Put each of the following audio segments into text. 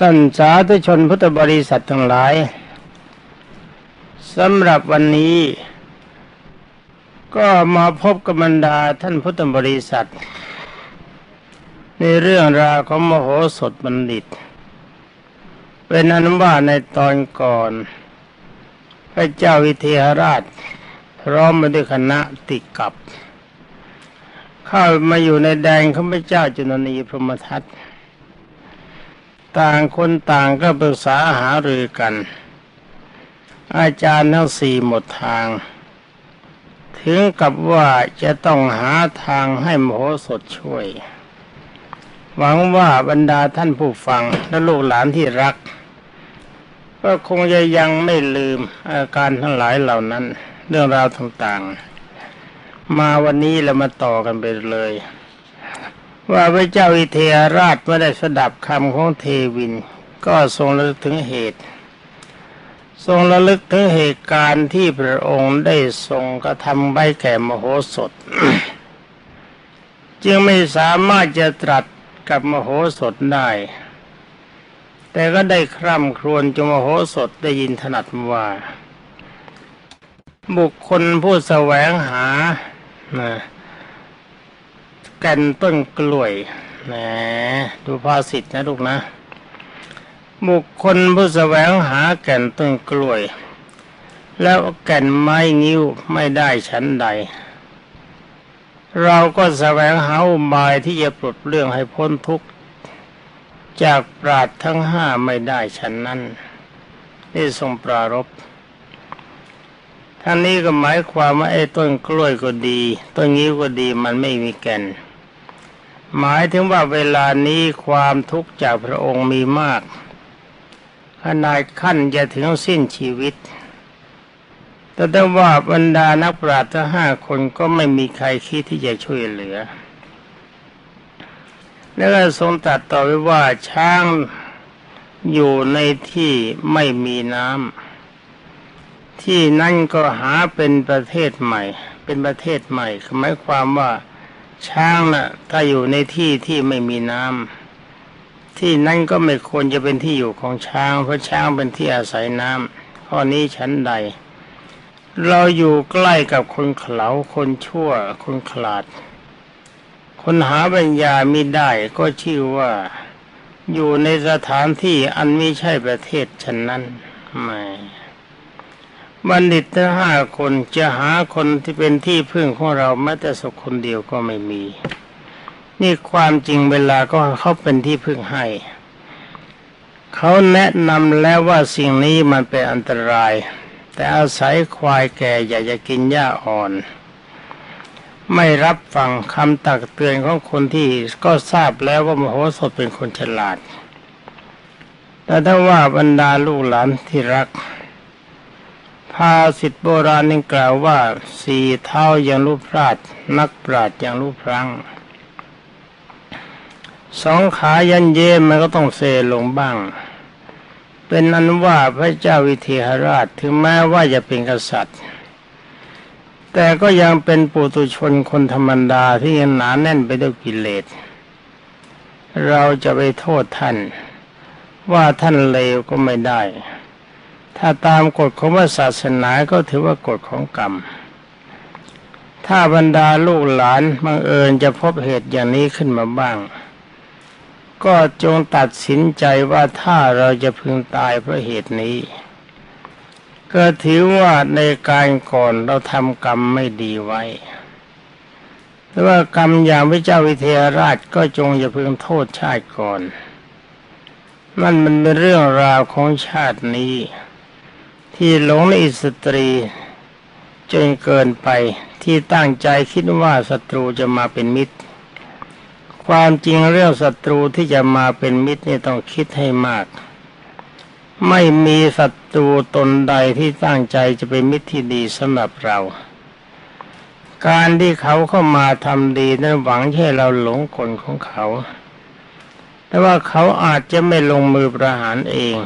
ท่านสาธุชนพุทธบริษัททั้งหลายสำหรับวันนี้ ก็มาพบกับบรรดาท่านพุทธบริษัท ในเรื่องราวของมโหสถบัณฑิต เป็นอนุว่าในตอนก่อน พระเจ้าวิเทหราช พร้อมมาด้วยคณะติดกับ เข้ามาอยู่ในแดนของพระเจ้าจุนนีพรหมทัต ต่างคนต่างก็ปรึกษาหารือกัน อาจารย์ทั้งสี่หมดทาง ถึงกับว่าจะต้องหาทางให้มโหสถช่วย หวังว่าบรรดาท่านผู้ฟังและลูกหลานที่รัก ก็คงจะยังไม่ลืมอาการทั้งหลายเหล่านั้น เรื่องราวต่างๆ มาวันนี้เรามาต่อกันไปเลย ว่าพระเจ้าอิเทหราชเมื่อได้สดับคำของเทวิน ก็ทรงระลึกถึงเหตุ ทรงระลึกถึงเหตุการณ์ที่พระองค์ได้ทรงกระทำไว้แก่มโหสถ จึงไม่สามารถจะตรัสกับมโหสถได้ แต่ก็ได้คร่ำครวญจนมโหสถได้ยินถนัดว่า บุคคลผู้แสวงหานะ แก่นต้นกล้วยแหมดูภาษิตนะลูกนะบุคคลผู้แสวงหาแก่นต้นกล้วย แล้วแก่นไม้งิ้วไม่ได้ชั้นใด เราก็แสวงหาอุบายที่จะปลดเรื่องให้พ้นทุกข์จากปราดทั้งห้าไม่ได้ฉันนั้นนี่ทรงปรารบท่านนี้ก็หมายความว่าไอ้ต้นกล้วยก็ดี ต้นงิ้วก็ดีมันไม่มีแก่น หมายถึงว่าเวลานี้ความทุกข์จากพระองค์มีมากขนาดขั้นจะถึงสิ้นชีวิต แต่ได้ว่าบรรดานักปราชญ์ทั้งห้าคนก็ไม่มีใครคิดที่จะช่วยเหลือ แล้วก็ทรงตรัสต่อไว้ว่าช้างอยู่ในที่ไม่มีน้ำที่นั่นก็หาเป็นประเทศใหม่ เป็นประเทศใหม่หมายความว่า ช้างน่ะ ถ้าอยู่ในที่ที่ไม่มีน้ำที่นั่นก็ไม่ควรจะเป็นที่อยู่ของช้าง เพราะช้างเป็นที่อาศัยน้ำข้อนี้ชั้นใด เราอยู่ใกล้กับคนเขลาคนชั่ว คนขลาด คนหาปัญญามิได้ก็ชื่อว่าอยู่ในสถานที่อันไม่ใช่ประเทศฉันนั้นไม่ บัณฑิตทั้งห้าคนจะหาคนที่เป็นที่พึ่งของเราแม้แต่สักคนเดียวก็ไม่มี นี่ความจริงเวลาก็เขาเป็นที่พึ่งให้เขาแนะนำแล้วว่าสิ่งนี้มันเป็นอันตราย แต่อาศัยควายแก่อยากจะกินหญ้าอ่อน ไม่รับฟังคำตักเตือนของคนที่ก็ทราบแล้วว่ามโหสถเป็นคนฉลาด แต่ถ้าว่าบรรดาลูกหลานที่รัก ภาษิตโบราณนี่กล่าวว่าสี่เท้ายังรู้พลาดนักปราดยังรู้พลังสองขายันเยนมันก็ต้องเซลงบ้าง เป็นนั้นว่าพระเจ้าวิเทหราชถึงแม้ว่าจะเป็นกษัตริย์ แต่ก็ยังเป็นปุตุชนคนธรรมดาที่ยังหนาแน่นไปด้วยกิเลสเราจะไปโทษท่าน ว่าท่านเลวก็ไม่ได้ ถ้าตามกฎของว่าศาสนาก็ถือว่ากฎของกรรม ถ้าบรรดาลูกหลานบังเอิญจะพบเหตุอย่างนี้ขึ้นมาบ้าง ก็จงตัดสินใจว่าถ้าเราจะพึงตายเพราะเหตุนี้ ก็ถือว่าในการก่อนเราทำกรรมไม่ดีไว้แต่ว่ากรรมอย่างพระเจ้าวิเทหราชก็จงอย่าพึงโทษชาติก่อน มันมันเป็นเรื่องราวของชาตินี้ ที่หลงในอิสตรี จนเกินไปที่ตั้งใจคิดว่าศัตรูจะมาเป็นมิตร ความจริงเรื่องศัตรูที่จะมาเป็นมิตรนี่ต้องคิดให้มาก ไม่มีศัตรูตนใดที่ตั้งใจจะเป็นมิตรที่ดีสำหรับเรา การที่เขาเข้ามาทำดีนั้นหวังแค่เราหลงกลของเขา แต่ว่าเขาอาจจะไม่ลงมือประหารเอง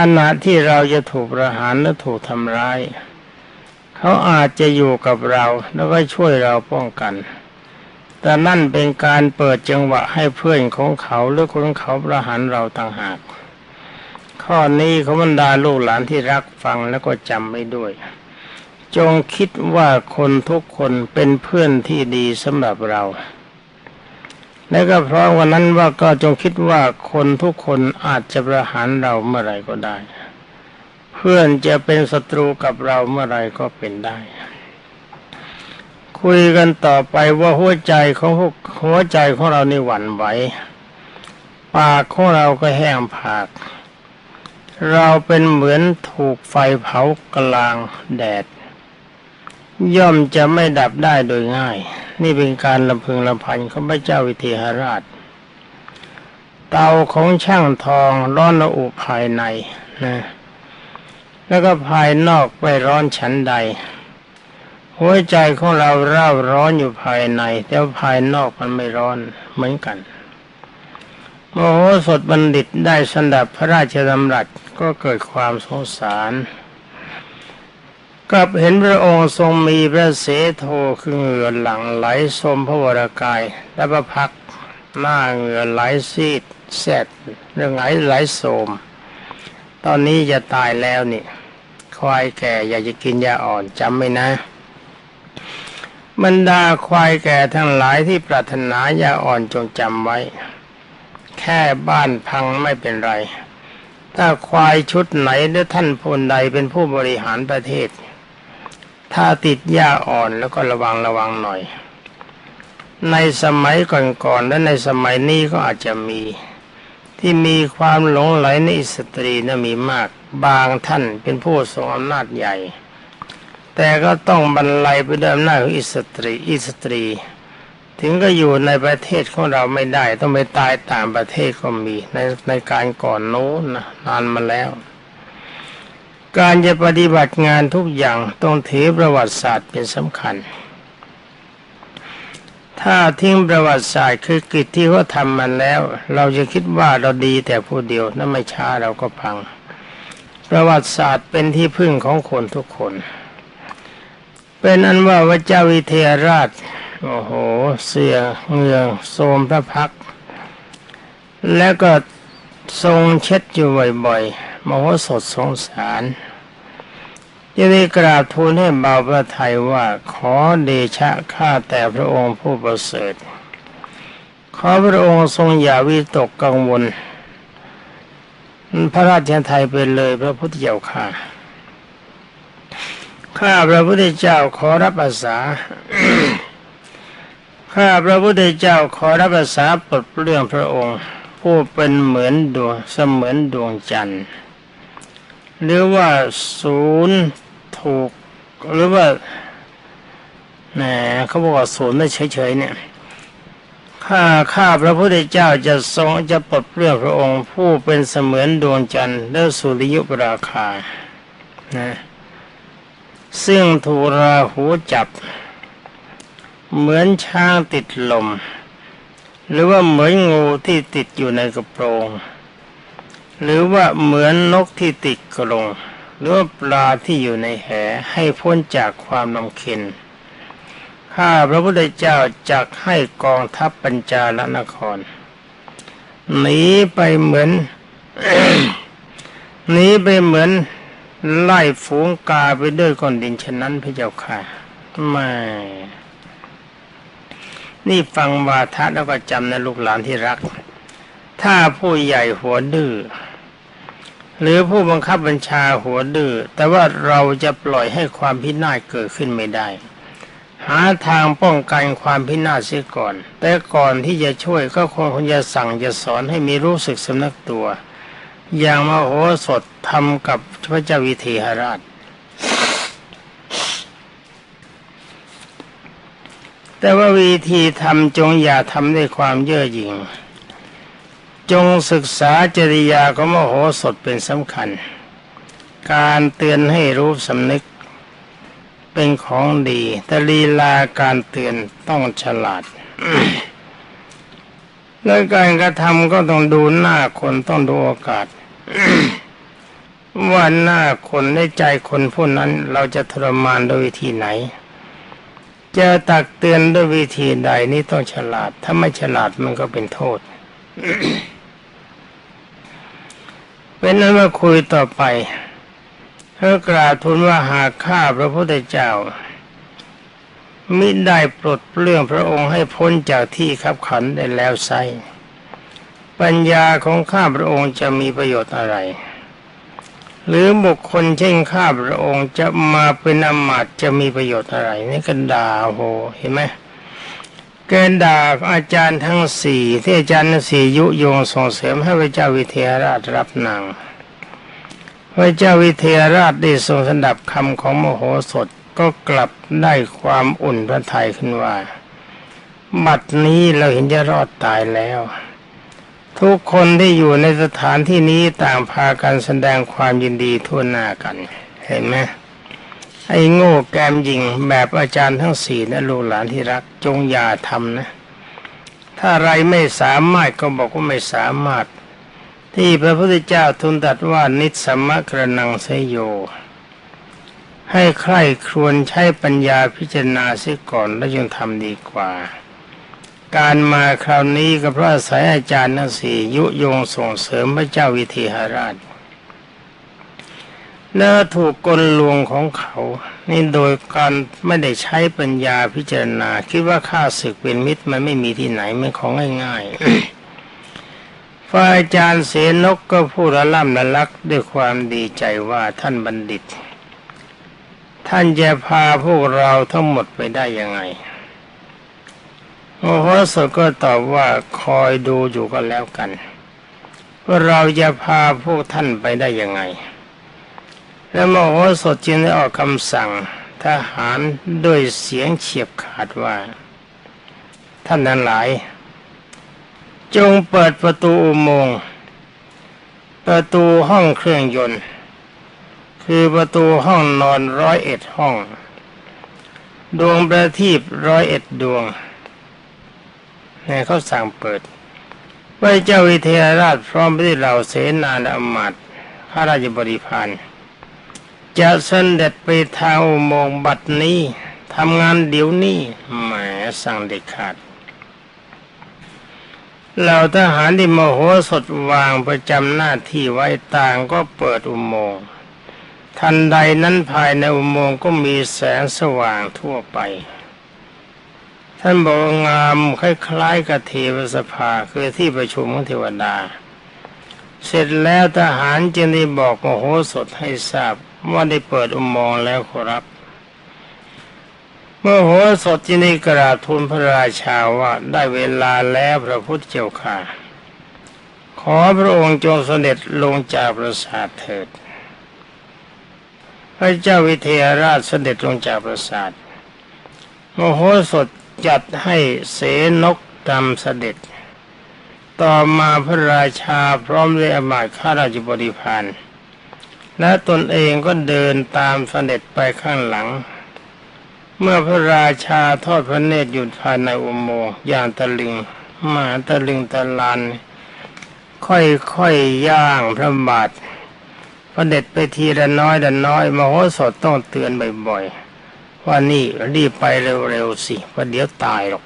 ขณะที่เราจะถูกประหารและถูกทำร้าย เขาอาจจะอยู่กับเราแล้วก็ช่วยเราป้องกัน แต่นั่นเป็นการเปิดจังหวะให้เพื่อนของเขาหรือคนเขาประหารเราต่างหาก ข้อนี้เขาบรรดาลูกหลานที่รักฟังแล้วก็จำไว้ด้วย จงคิดว่าคนทุกคนเป็นเพื่อนที่ดีสำหรับเรา และก็เพราะวันนั้นว่าก็จงคิดว่าคนทุกคนอาจจะประหารเราเมื่อไรก็ได้ เพื่อนจะเป็นศัตรูกับเราเมื่อไรก็เป็นได้ คุยกันต่อไปว่าหัวใจของหัวใจของเรานี่หวั่นไหวปากของเราก็แห้งผาก เราเป็นเหมือนถูกไฟเผากลางแดด ย่อมจะไม่ดับได้โดยง่าย นี่เป็นการลำพึงลำพันของพระเจ้าวิเทหราช เตาของช่างทองร้อนระอุภายในนะแล้วก็ภายนอกไม่ร้อนฉันใด หัวใจของเราเร่าร้อนอยู่ภายใน แต่ภายนอกมันไม่ร้อนเหมือนกันโมโหสถบัณฑิตได้สันดับพระราชดำรัสก็เกิดความสงสาร กับเห็นพระองค์ทรงมีพระเสโทคือเหงื่อหลั่งไหลสมพระวรากาย และพระพักหน้าเหงื่อไหลซีดแสดเรื่องไหลไหลโสม ตอนนี้จะตายแล้วนี่ควายแก่อยากจะกินยาอ่อนจำไว้นะบรรดาควายแก่ทั้งหลายที่ปรารถนายาอ่อนจงจำไว้ แค่บ้านพังไม่เป็นไร ถ้าควายชุดไหนหรือท่านพลใดเป็นผู้บริหารประเทศ ถ้าติดยาอ่อนแล้วก็ระวังระวังหน่อย ในสมัยก่อนๆและในสมัยนี้ก็อาจจะมี ที่มีความหลงไหลในสตรีนะมีมาก บางท่านเป็นผู้ทรงอำนาจใหญ่ แต่ก็ต้องบรรลัยไปด้วยอำนาจของอิสตรีอิสตรี ถึงก็อยู่ในประเทศของเราไม่ได้ ต้องไปตายต่างประเทศก็มีในในการก่อนโน้นนะนานมาแล้ว การจะปฏิบัติงานทุกอย่างต้องถือประวัติศาสตร์เป็นสำคัญ ถ้าทิ้งประวัติศาสตร์คือกิจที่เขาทำมาแล้ว เราจะคิดว่าเราดีแต่ผู้เดียวนั่นไม่ช้าเราก็พัง ประวัติศาสตร์เป็นที่พึ่งของคนทุกคน เป็นอันว่าพระเจ้าวิเทหราชโอ้โห เสียเงืองโสมพระพัก แล้วก็ทรงเช็ดอยู่บ่อยๆมโหสถสงสาร จะได้กราบทูลให้เบาพระทัยว่าขอเดชะข้าแต่พระองค์ผู้ประเสริฐ ขอพระองค์ทรงอย่าวิตกกังวล พระราชไทยไปเลยพระพุทธเจ้าค่ะข้าพระพุทธเจ้าขอรับอาสาข้าพระพุทธเจ้าขอรับอาสาปลดเปลื้องพระองค์ ผู้เป็นเหมือนดวงเสมือนดวงจันทร์หรือว่าศูนย์ ถูก หรือว่าแหมเขาบอกว่าศูนย์ไม่เฉยๆเนี่ยข้าข้าพระพุทธเจ้าจะทรงจะปลดเปลื้องพระองค์ผู้เป็นเสมือนดวงจันทร์และสุริยุปราคานะซึ่งถูราหูจับ เหมือนช้างติดลม หรือว่าเหมือนงูที่ติดอยู่ในกระโปรง หรือว่าเหมือนนกที่ติดกรง หรือปลาที่อยู่ในแหให้พ้นจากความลำเค็ญข้าพระพุทธเจ้าจักให้กองทัพปัญจาลนครหนีไปเหมือนหนีไปเหมือนไล่ฝูงกาไปด้วยก้อนดินฉะนั้นพระเจ้าค่ะไม่นี่ฟังวาทะแล้วก็จำนะลูกหลานที่รัก ถ้าผู้ใหญ่หัวดื้อ หรือผู้บังคับบัญชาหัวดื้อแต่ว่าเราจะปล่อยให้ความพินาศเกิดขึ้นไม่ได้ หาทางป้องกันความพินาศเสียก่อน แต่ก่อนที่จะช่วยก็ควรจะสั่งจะสอนให้มีรู้สึกสำนึกตัว อย่างมโหสถทำกับพระเจ้าวิเทหราช แต่ว่าวิธีทำจงอย่าทำด้วยความเย่อหยิ่ง จงศึกษาจริยาของมโหสถเป็นสำคัญ การเตือนให้รู้สำนึก เป็นของดี แต่ลีลาการเตือนต้องฉลาด และการกระทำก็ต้องดูหน้าคนต้องดูโอกาสว่าหน้าคนในใจคนผู้นั้นเราจะทรมานโดยวิธีไหน จะตักเตือนด้วยวิธีใดนี่ต้องฉลาด ถ้าไม่ฉลาดมันก็เป็นโทษ เป็นนั้นมาคุยต่อไปเพื่อกราบทูลว่าหากข้าพระพุทธเจ้ามิได้ปลดเปลื้องพระองค์ให้พ้นจากที่ขับขันได้แล้วไซปัญญาของข้าพระองค์จะมีประโยชน์อะไร หรือบุคคลเช่นข้าพระองค์จะมาเป็นอมาตจะมีประโยชน์อะไร นี่กันดาโหเห็นไหม แกนด่าอาจารย์ทั้งสี่ที่อาจารย์สี่ยุยงส่งเสริมให้พระเจ้าวิเทหราชรับนางพระเจ้าวิเทหราชได้ทรงสดับคำของมโหสถก็กลับได้ความอุ่นพระทัยขึ้นว่าบัดนี้เราเห็นจะรอดตายแล้ว ทุกคนที่อยู่ในสถานที่นี้ต่างพากันแสดงความยินดีทั่วหน้ากัน เห็นไหม ไอ้โง่แกมยิงแบบอาจารย์ทั้งสี่นะลูกหลานที่รักจงอย่าทำนะ ถ้าอะไรไม่สามารถก็บอกว่าไม่สามารถ ที่พระพุทธเจ้าทูลตรัสว่านิสสมะกระนังเสยโย ให้ใครครวญใช้ปัญญาพิจารณาเสียก่อนแล้วยังทำดีกว่า การมาคราวนี้ก็เพราะอายอาจารย์ทั้งสี่ยุยงส่งเสริมพระเจ้าวิเทหราช และถูกกลลวงของเขา นี่โดยการไม่ได้ใช้ปัญญาพิจารณา คิดว่าข้าศึกเป็นมิตรมันไม่มีที่ไหนไม่ของง่ายๆฝ่ายอาจารย์เสนกก็พูดละล่ำละลักด้วยความดีใจว่าท่านบัณฑิต ท่านจะพาพวกเราทั้งหมดไปได้ยังไงโมโหสถก็ตอบว่าคอยดูอยู่ก็แล้วกันว่าเราจะพาพวกท่านไปได้ยังไง แล้วโมโหสถจึงได้ออกคำสั่งทหารด้วยเสียงเฉียบขาดว่า ท่านนั้นหลาย จงเปิดประตูอุโมงค์ประตูห้องเครื่องยนต์ คือประตูห้องนอนร้อยเอ็ดห้อง ดวงประทีปร้อยเอ็ดดวงนี่ยเขาสั่งเปิดพระเจ้าวิเทหราชพร้อมไปด้วยเหล่าเสนาอำมาตย์ข้าราชบริพาร จะเสด็จไปทางอุโมงค์บัดนี้ทำงานเดี๋ยวนี้แหมสั่งเด็ดขาดเหล่าทหารที่มโหสถวางประจำหน้าที่ไว้ต่างก็เปิดอุโมงค์ทันใดนั้นภายในอุโมงค์ก็มีแสงสว่างทั่วไป ท่านบอกงามคล้ายๆกับเทวสภาคือที่ประชุมของเทวดา เสร็จแล้วทหารจึงได้บอกมโหสถให้ทราบ ว่าได้เปิดอุโมงค์แล้วขอรับ เมื่อโหสถจึงได้กราบทูลพระราชาว่าได้เวลาแล้วพระพุทธเจ้าค่ะ ขอพระองค์จงเสด็จลงจากปราสาทเถิด พระเจ้าวิเทหราชเสด็จลงจากปราสาทมโหสถจัดให้เสนกดำเสด็จ ต่อมาพระราชาพร้อมด้วยอมาตย์ข้าราชบริพาร และตนเองก็เดินตามเสด็จไปข้างหลัง เมื่อพระราชาทอดพระเนตรอยู่ภายในอุโมงค์อย่างตะลิงมาตะลิงตะลานค่อยๆย่างพระบาทพระเด็จไปทีละน้อยละน้อยมโหสถต้องเตือนบ่อยๆว่านี่รีบไปเร็วๆสิเพราะเดี๋ยวตายหรอก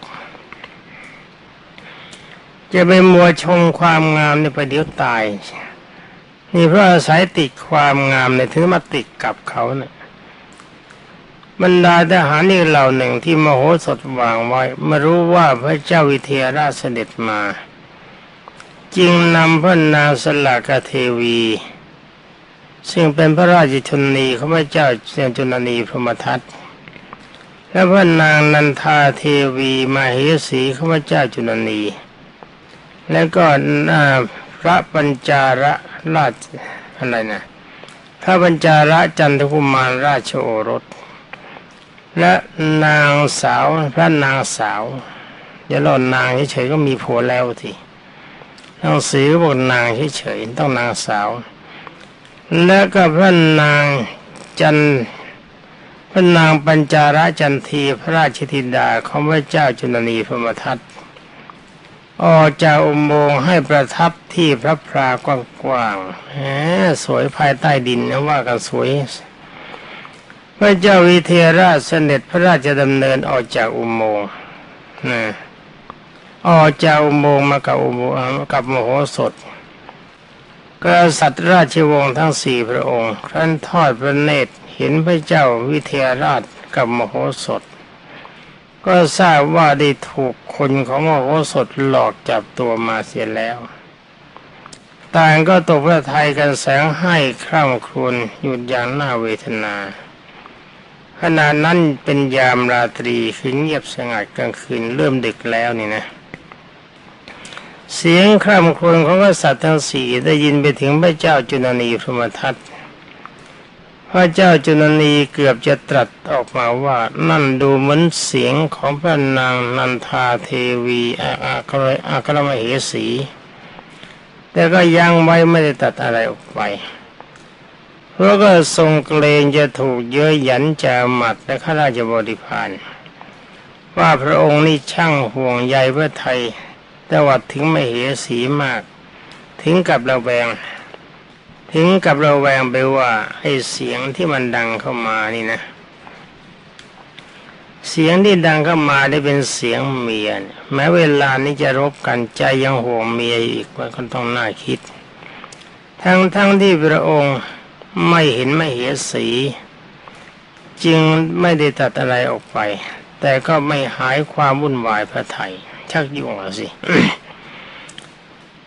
จะไปมัวชมความงามนี่ไปเดี๋ยวตาย นี่เพราะอาศัยติดความงามเนี่ยถึงมาติดกับเขาเนี่ยบรรดาทหารนี่เหล่าหนึ่งที่มโหสถวางไว้มารู้ว่าพระเจ้าวิเทหราชเสด็จมา จึงนำพระนางสลากเทวี ซึ่งเป็นพระราชชนนีของพระเจ้าเสียงจุนนีพรหมทัตและพระนางนันทาเทวีมาเหสีข้าพระเจ้าจุลนี แล้วก็พระปัญจาระ ราชอะไรนะพระปัญจาระจันทกุมารราชโอรส และนางสาวพระนางสาวอย่าหล่อนนางเฉยๆก็มีผัวแล้วทีหนังสือบอกนางเฉยๆต้องนางสาว และก็พระนางจันพระนางปัญจาระจันทีพระราชธิดาของพระเจ้าจุลนีพรมทัต ออกจากอุโมงค์ให้ประทับที่พระพรากว้างๆแหมสวยภายใต้ดินนะว่ากันสวย พระเจ้าวิเทราชเสด็จพระราชดำเนินออกจากอุโมงค์นะออกจากอุโมงค์มากับอุโมงค์กับมโหสถก็สัตว์ราชวงศ์ทั้งสี่พระองค์ครั้นทอดพระเนตรเห็นพระเจ้าวิเทหราชกับมโหสถ ก็ทราบว่าได้ถูกคนของมโหสถหลอกจับตัวมาเสียแล้ว ต่างก็ตกพระทัยกันแสงให้คร่ำครวญหยุดอย่างน่าเวทนาขณะนั้นเป็นยามราตรีคือเงียบสงัดกลางคืนเริ่มดึกแล้วนี่นะ เสียงคร่ำครวญของกษัตริย์ทั้งสี่ได้ยินไปถึงพระเจ้าจุลนีพรหมทัต พระเจ้าจุลนีเกือบจะตรัสออกมาว่านั่นดูเหมือนเสียงของพระนางนันทาเทวีอาอาครอาครมเหสี แต่ก็ยังไว้ไม่ได้ตัดอะไรออกไปเพราะก็ทรงเกรงจะถูกเย้ยหยันจาหมัดและข้าราชบริพารว่าพระองค์นี่ช่างห่วงใยพระไทย แต่ว่าถึงไม่เหสีมาก ถึงกับระแวง ถึงกับเระแวงไปว่าไอ้เสียงที่มันดังเข้ามานี่นะ เสียงที่ดังเข้ามาได้เป็นเสียงเมียแม้เวลานี้จะรบกันใจยังห่วงเมียอีกว่าก็ต้องน่าคิด ทั้งทั้งที่พระองค์ไม่เห็นไม่เห็นสี จึงไม่ได้ตัดอะไรออกไป แต่ก็ไม่หายความวุ่นวายพระไทยชักยุ่งแล้สิ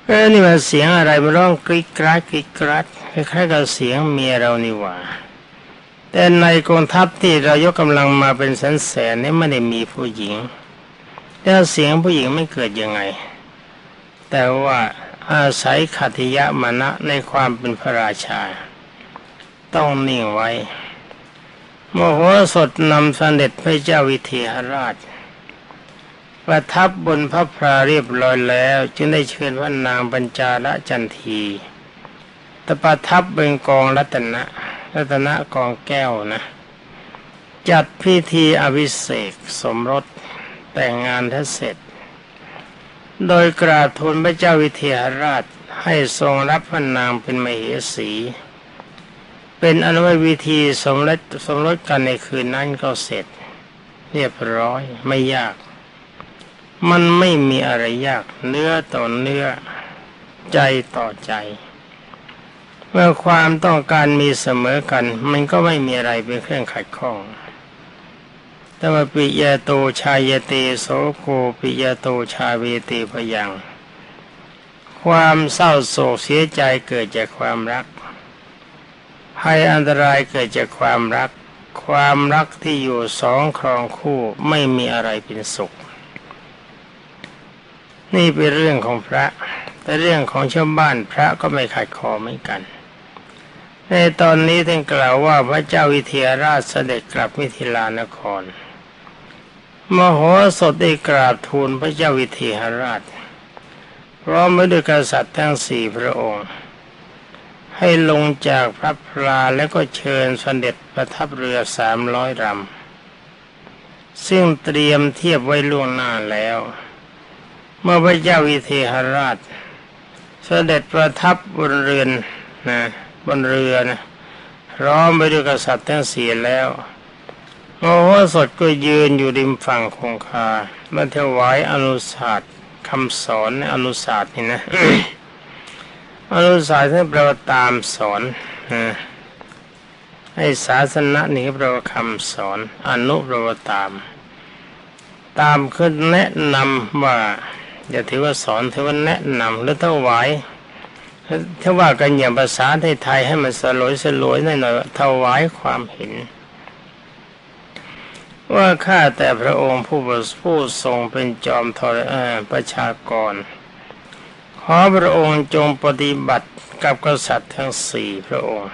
เออนี่มันเสียงอะไรมันร้องกริกกราดกริกกราดคล้ายๆกับเสียงเมียเรานี่หว่า แต่ในกองทัพที่เรายกกำลังมาเป็นแสนแสนนี่ไม่ได้มีผู้หญิง แล้วเสียงผู้หญิงไม่เกิดยังไง แต่ว่าอาศัยขัติยะมณะในความเป็นพระราชา ต้องนิ่งไว้ โมโหสดนำเสด็จพระเจ้าวิเทหราช ประทับบนพระพราเรียบร้อยแล้ว จึงได้เชิญพระนางปัญจาลจันทีตประทับบนกองรัตนะ รัตนะกองแก้วนะ จัดพิธีอภิเศษสมรสแต่งงานทั้เสร็จ โดยกราบทูลพระเจ้าวิเทหราชให้ทรงรับพระนางเป็นมเหสี เป็นอนุวิธีสมรสสมรสกันในคืนนั้นก็เสร็จ เรียบร้อยไม่ยาก มันไม่มีอะไรยากเนื้อต่อเนื้อ ใจต่อใจ เมื่อความต้องการมีเสมอกัน มันก็ไม่มีอะไรเป็นเครื่องขัดข้องแต่ว่าปิยโตชายเตโสโคปิยโตชาเวเตพยัง ความเศร้าโศกเสียใจเกิดจากความรักภัยอันตรายเกิดจากความรัก ความรักที่อยู่สองครองคู่ไม่มีอะไรเป็นสุข นี่เป็นเรื่องของพระ แต่เรื่องของชาวบ้านพระก็ไม่ขัดคอเหมือนกัน ในตอนนี้ท่านกล่าวว่าพระเจ้าวิเทหราชเสด็จกลับมิถิลานคร มโหสถได้กราบทูลพระเจ้าวิเทหราชพร้อมด้วยกษัตริย์ทั้งสี่พระองค์ ให้ลงจากพระพลาแล้วก็เชิญเสด็จประทับเรือสามร้อยลำซึ่งเตรียมเทียบไว้ล่วงหน้าแล้ว เมื่อพระเจ้าวิเทหราช เสด็จประทับบนเรือนนะบนเรือนะพร้อมไปด้วยกษัตริย์ทั้งสี่แล้วโมโหสดก็ยืนอยู่ริมฝั่งคงคามาถวายอนุสาสตร์คำสอนอนุสาสตร์นี่นะอนุสาสตร์ที่แปลว่าตามสอนนะให้ศาสนะนี่แปลว่าคำสอน อนุแปลว่าตาม ตามคือแนะนำว่า อย่าถือว่าสอนถือว่าแนะนำหรือถวายถ้าว่ากันอย่างภาษาไทยให้มันสลวยสลวยหน่อยๆถวายความเห็น ว่าข้าแต่พระองค์ผู้ผู้ทรงเป็นจอมทรประชากร ขอพระองค์จงปฏิบัติกับกษัตริย์ทั้งสี่พระองค์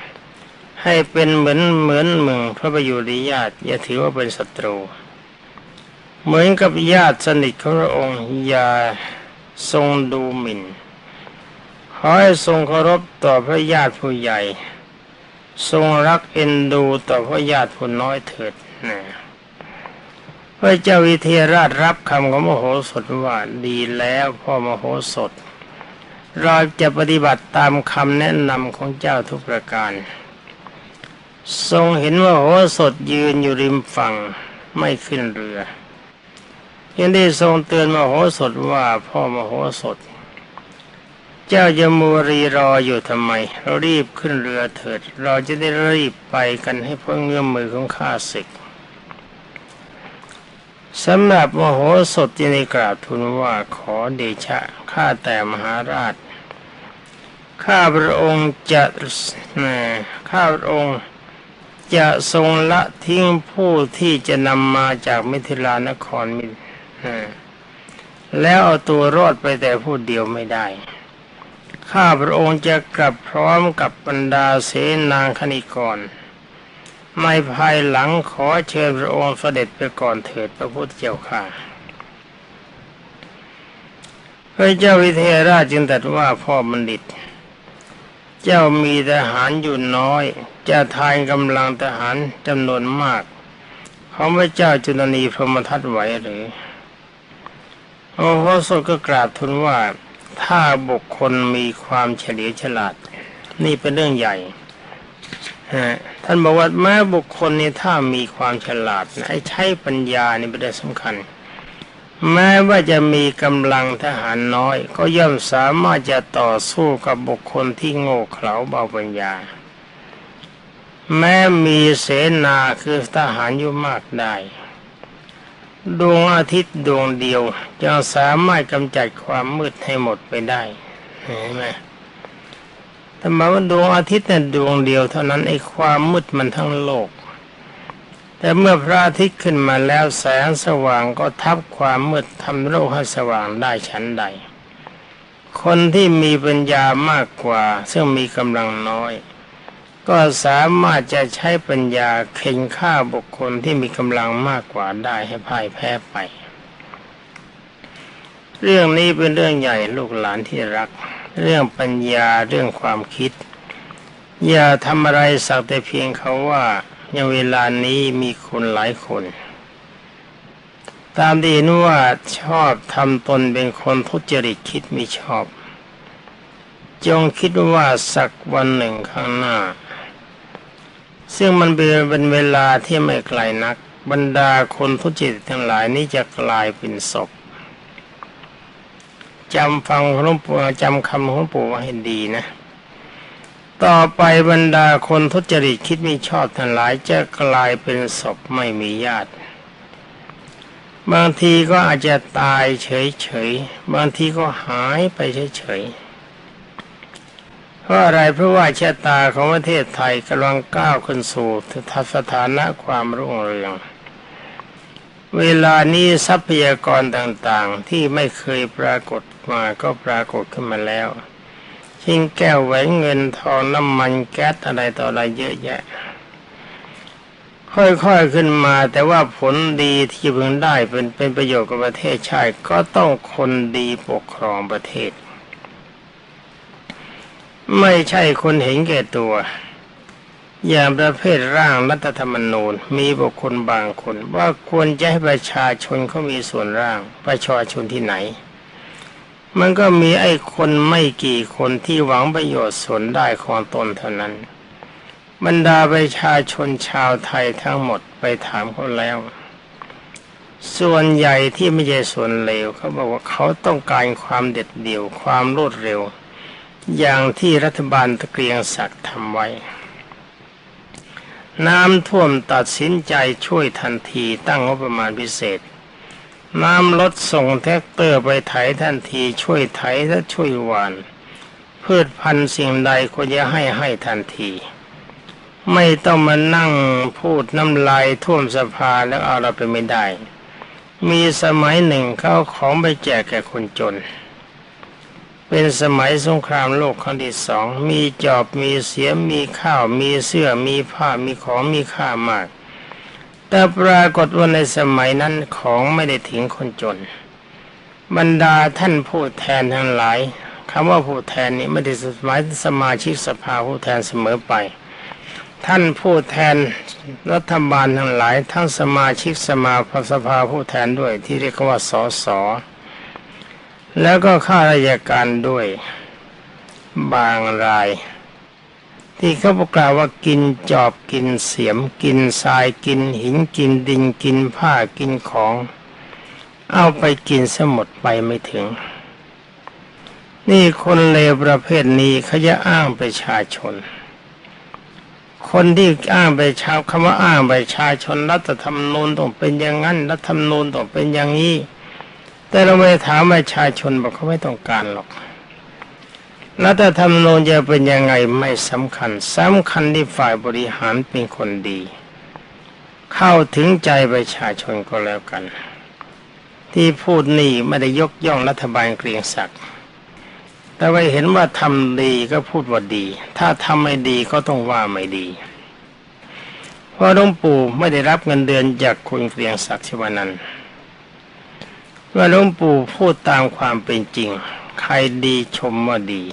ให้เป็นเหมือนเหมือนมึงพระประยุริญาตอย่าถือว่าเป็นศัตรู เหมือนกับญาติสนิทของพระองค์อย่าทรงดูหมิ่น ขอให้ทรงเคารพต่อพระญาติผู้ใหญ่ ทรงรักเอ็นดูต่อพระญาติผู้น้อยเถิดนะพระเจ้าวิเทหราชรับคำของมโหสถว่าดีแล้วพ่อมโหสถ เราจะปฏิบัติตามคำแนะนำของเจ้าทุกประการ ทรงเห็นว่าโหสถยืนอยู่ริมฝั่งไม่ขึ้นเรือ ยังได้ทรงเตือนมโหสถว่าพ่อมโหสถ เจ้าจะมัวรีรออยู่ทำไม เรารีบขึ้นเรือเถิด เราจะได้รีบไปกันให้พ้นเงื้อมมือของข้าศึกสำหรับมโหสถที่ในกราบทูลว่าขอเดชะข้าแต่มหาราช ข้าพระองค์จะข้าพระองค์จะทรงละทิ้งผู้ที่จะนำมาจากมิถิลานครมิน แล้วเอาตัวรอดไปแต่ผู้เดียวไม่ได้ ข้าพระองค์จะกลับพร้อมกับบรรดาเสนางคณิกรในภายหลังขอเชิญพระองค์เสด็จไปก่อนเถิดพระพุทธเจ้าค่ะพระเจ้าวิเทหราชจึงตรัสว่าพ่อบัณฑิต เจ้ามีทหารอยู่น้อย จะทายกำลังทหารจำนวนมากของพระเจ้าจุลนีพรหมทัตไหวหรือ โอ้โหสดก็กราบทูลว่าถ้าบุคคลมีความเฉลียวฉลาด นี่เป็นเรื่องใหญ่ฮะท่านบอกว่าแม้บุคคลนี้ถ้ามีความฉลาดนะไอ้ใช้ปัญญานี่เป็นเรื่องสำคัญ แม้ว่าจะมีกำลังทหารน้อย ก็ย่อมสามารถจะต่อสู้กับบุคคลที่โง่เขลาเบาปัญญา แม้มีเสนาคือทหารอยู่มากได้ ดวงอาทิตย์ดวงเดียวยังสามารถกำจัดความมืดให้หมดไปได้เห็นไหมแต่มาว่าดวงอาทิตย์เนี่ยดวงเดียวเท่านั้นไอ้ความมืดมันทั้งโลก แต่เมื่อพระอาทิตย์ขึ้นมาแล้วแสงสว่างก็ทับความมืดทำโลกให้สว่างได้ชั้นใด คนที่มีปัญญามากกว่า ซึ่งมีกำลังน้อย ก็สามารถจะใช้ปัญญาเข็นฆ่าบุคคลที่มีกำลังมากกว่าได้ให้พ่ายแพ้ไป เรื่องนี้เป็นเรื่องใหญ่ลูกหลานที่รัก เรื่องปัญญาเรื่องความคิด อย่าทำอะไรสักแต่เพียงเขาว่าในเวลานี้มีคนหลายคน ตามที่เห็นว่าชอบทำตนเป็นคนทุจริตคิดไม่ชอบ จงคิดว่าสักวันหนึ่งข้างหน้า ซึ่งมันเป็นเวลาที่ไม่ไกลนัก บรรดาคนทุจริตทั้งหลายนี้จะกลายเป็นศพจำฟังหลวงปู่จำคำของหลวงปู่ไว้ให้ดีนะ ต่อไปบรรดาคนทุจริตคิดไม่ชอบทั้งหลายจะกลายเป็นศพไม่มีญาติ บางทีก็อาจจะตายเฉยๆ บางทีก็หายไปเฉยๆ ราะอะไรเพราะว่าชะตาของประเทศไทยกำลังก้าวขึ้นสู่ทสถานะความรุ่งเรือง เวลานี้ทรัพยากรต่างๆ ที่ไม่เคยปรากฏมาก็ปรากฏขึ้นมาแล้วชิงแก้วแหวนเงินทองน้ำมันแก๊สอะไรต่ออะไรเยอะแยะ ค่อยๆขึ้นมาแต่ว่าผลดีที่เพิ่งได้เป็นเป็นประโยชน์กับประเทศชาติก็ต้องคนดีปกครองประเทศ ไม่ใช่คนเห็นแก่ตัว อย่างประเภทร่างรัฐธรรมนูญ มีบุคคลบางคน ว่าควรจะให้ประชาชนเขามีส่วนร่างประชาชนที่ไหน มันก็มีไอ้คนไม่กี่คนที่หวังประโยชน์ส่วนได้ของตนเท่านั้น บรรดาประชาชนชาวไทยทั้งหมดไปถามเขาแล้ว ส่วนใหญ่ที่ไม่ใช่ส่วนเลวเขาบอกว่าเขาต้องการความเด็ดเดี่ยวความรวดเร็ว อย่างที่รัฐบาลตะเกียงศักดิ์ทำไว้ น้ำท่วมตัดสินใจช่วยทันทีตั้งงบประมาณพิเศษ น้ำลดส่งแท็กเตอร์ไปไถทันทีช่วยไถและช่วยหวาน พืชพันธุ์สิ่งใดควรจะให้ให้ทันที ไม่ต้องมานั่งพูดน้ำลายท่วมสภาแล้วเอาเราไปไม่ได้ มีสมัยหนึ่งเขาเอาของไปแจกแก่คนจน เป็นสมัยสงครามโลกครั้งที่สอง มีจอบมีเสียมมีข้าว มีเสื้อมีผ้ามีของมีค่ามาก แต่ปรากฏว่าในสมัยนั้นของไม่ได้ถึงคนจน บรรดาท่านผู้แทนทั้งหลายคำว่าผู้แทนนี้ไม่ได้หมายสมาชิกสภาผู้แทนเสมอไป ท่านผู้แทนรัฐบาลทั้งหลาย ทั้งสมาชิกสมาสภาผู้แทนด้วยที่เรียกว่าสส แล้วก็ข้าราชการด้วย บางราย ที่เขาประกล่าวว่ากินจอบกินเสียม กินทรายกินหินกินดินกินผ้ากินของ เอาไปกินสมดไปไม่ถึง นี่คนเลวประเภทนี้เขาจะอ้างประชาชน คนที่อ้างประชาคำว่าอ้างประชาชนรัฐธรรมนูญต้องเป็นอย่างนั้นรัฐธรรมนูญต้องเป็นอย่างนี้ แต่เราไม่ถามประชาชนบอกเขาไม่ต้องการหรอกรัฐธรรมนูญจะเป็นยังไงไม่สำคัญสำคัญที่ฝ่ายบริหารเป็นคนดี เข้าถึงใจประชาชนก็แล้วกัน ที่พูดนี่ไม่ได้ยกย่องรัฐบาลเกรียงศักดิ์แต่ว่าเห็นว่าทำดีก็พูดว่าดี ถ้าทำไม่ดีก็ต้องว่าไม่ดี เพราะหลวงปู่ไม่ได้รับเงินเดือนจากคุณเกรียงศักดิ์ชวนันท์ ว่าหลวงปู่พูดตามความเป็นจริง ใครดีชมว่าดี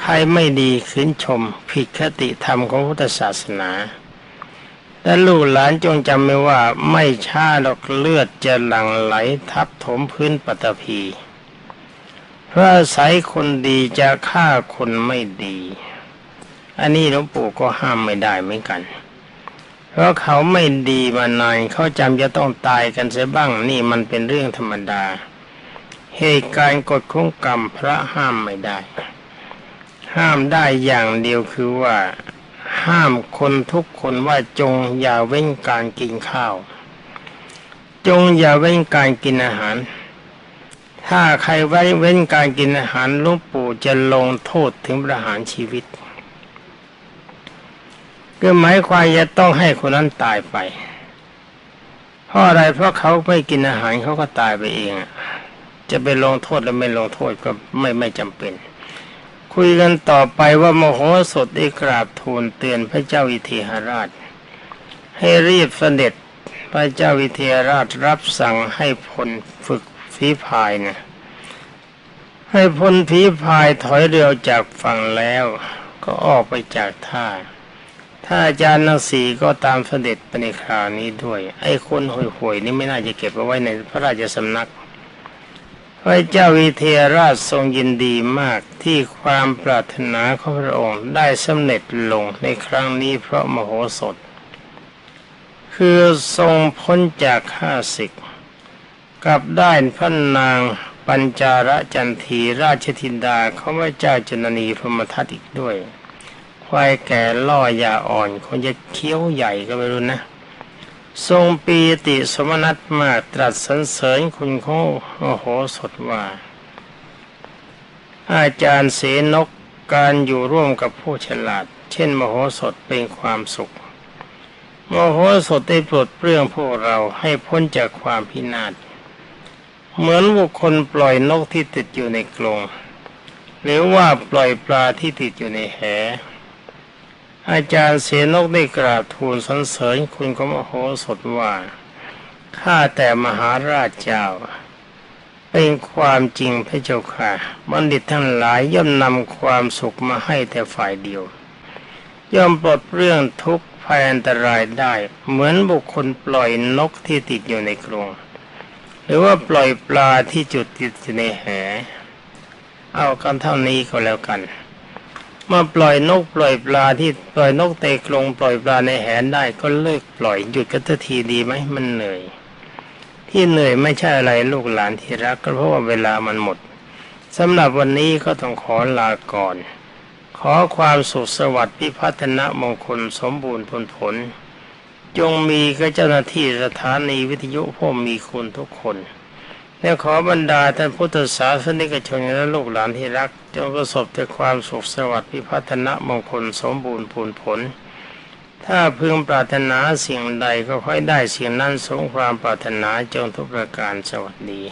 ใครไม่ดีขืนชม ผิดคติธรรมของพุทธศาสนาแต่ลูกหลานจงจำไว้ว่าไม่ช้าหรอกเลือดจะหลั่งไหลทับถมพื้นปฐพี เพราะอาศัยคนดีจะฆ่าคนไม่ดี อันนี้หลวงปู่ก็ห้ามไม่ได้เหมือนกัน เพราะเขาไม่ดีมานานเขาจำจะต้องตายกันเสียบ้างนี่มันเป็นเรื่องธรรมดา เหตุการณ์กฎของกรรมพระห้ามไม่ได้ ห้ามได้อย่างเดียวคือว่า ห้ามคนทุกคนว่าจงอย่าเว้นการกินข้าว จงอย่าเว้นการกินอาหาร ถ้าใครไว้เว้นการกินอาหารลวงปู่จะลงโทษถึงประหารชีวิต ก็หมายความจะต้องให้คนนั้นตายไป เพราะอะไรเพราะเขาไม่กินอาหารเขาก็ตายไปเอง จะไปลงโทษหรือไม่ลงโทษก็ไม่ไม่จำเป็น คุยกันต่อไปว่ามโหสถได้กราบทูลเตือนพระเจ้าอิเทหราช ให้รีบเสด็จพระเจ้าอิเทหราชรับสั่งให้พลฝึกฝีพายนะให้พลฝีพายถอยเรือจากฝั่งแล้ว ก็ออกไปจากท่า ถ้าอาจารย์นังสีก็ตามเสด็จไปในคราวนี้ด้วย ไอ้คนห่วยๆนี่ไม่น่าจะเก็บเอาไว้ในพระราชสำนักพระเจ้าวิเทหราชทรงยินดีมากที่ความปรารถนาของพระองค์ได้สำเร็จลงในครั้งนี้เพราะมโหสถ คือทรงพ้นจากข้าศึกกลับได้พระนางปัญจาระจันทีราชธินดาเของพระเจ้าจนนีพรมทัตอีกด้วย ควายแก่ล่อยาอ่อนคงจะเคี้ยวใหญ่ก็ไม่รู้นะ ทรงปีติสมนัตมากตรัสสรรเสริญคุณของโอ้โหสดว่าอาจารย์เสนกการอยู่ร่วมกับผู้ฉลาด เช่น มโหสถเป็นความสุข มโหสถได้ปรดเปลื้องพวกเราให้พ้นจากความพินาศ เหมือนบุคคลปล่อยนกที่ติดอยู่ในกรงหรือว่าปล่อยปลาที่ติดอยู่ในแห อาจารย์เสนกได้กราบทูลสรรเสริญคุณของมโหสถว่าข้าแต่มหาราชเจ้า เป็นความจริงพระเจ้าค่ะบัณฑิตทั้งหลายย่อมนำความสุขมาให้แต่ฝ่ายเดียว ย่อมปลดเรื่องทุกข์ภัยอันตรายได้ เหมือนบุคคลปล่อยนกที่ติดอยู่ในกรงหรือว่าปล่อยปลาที่จุดติดอยู่ในแหเอากันเท่านี้ก็แล้วกัน มาปล่อยนกปล่อยปลาที่ปล่อยนกเตะกรงปล่อยปลาในแหนได้ก็เลิกปล่อยหยุดกันทีดีไหมมันเหนื่อย ที่เหนื่อยไม่ใช่อะไรลูกหลานที่รักก็เพราะว่าเวลามันหมดสำหรับวันนี้ก็ต้องขอลาก่อน ขอความสุขสวัสดิ์พิพัฒนมงคลสมบูรณ์ผลผล จงมีกับเจ้าหน้าที่สถานีวิทยุผู้มีคุณทุกคน และขอบรรดาท่านพุทธศาสนิกชนและลูกหลานที่รัก จงประสบแต่ความสุขสวัสดิ์พิพัฒนะมงคลสมบูรณ์ผลผล ถ้าพึงปรารถนาสิ่งใดก็ค่อยได้สิ่งนั้นสงความปรารถนาจงทุกประการสวัสดี